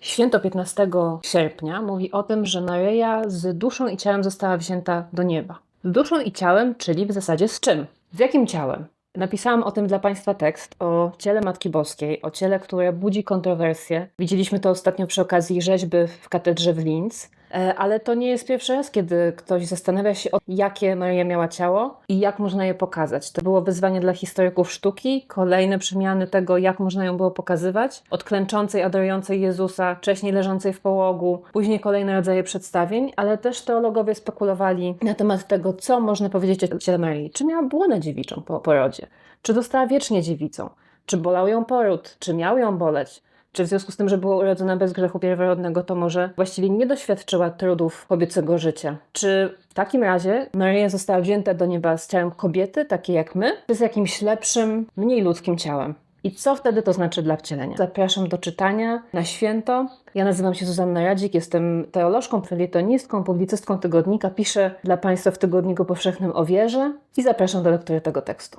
Święto 15 sierpnia mówi o tym, że Maryja z duszą i ciałem została wzięta do nieba. Z duszą i ciałem, czyli w zasadzie z czym? Z jakim ciałem? Napisałam o tym dla Państwa tekst o ciele Matki Boskiej, o ciele, które budzi kontrowersje. Widzieliśmy to ostatnio przy okazji rzeźby w katedrze w Linz. E, Ale to nie jest pierwszy raz, kiedy ktoś zastanawia się, jakie Maria miała ciało i jak można je pokazać. To było wyzwanie dla historyków sztuki, kolejne przemiany tego, jak można ją było pokazywać. Od klęczącej, adorującej Jezusa, wcześniej leżącej w połogu, później kolejne rodzaje przedstawień, ale też teologowie spekulowali na temat tego, co można powiedzieć o ciele Marii. Czy miała błonę dziewiczą po porodzie? Czy została wiecznie dziewicą? Czy bolał ją poród? Czy miał ją boleć? Czy w związku z tym, że była urodzona bez grzechu pierworodnego, to może właściwie nie doświadczyła trudów kobiecego życia? Czy w takim razie Maryja została wzięta do nieba z ciałem kobiety, takiej jak my, czy z jakimś lepszym, mniej ludzkim ciałem? I co wtedy to znaczy dla wcielenia? Zapraszam do czytania na święto. Ja nazywam się Zuzanna Radzik, jestem teolożką, felietonistką, publicystką tygodnika. Piszę dla Państwa w Tygodniku Powszechnym o wierze i zapraszam do lektury tego tekstu.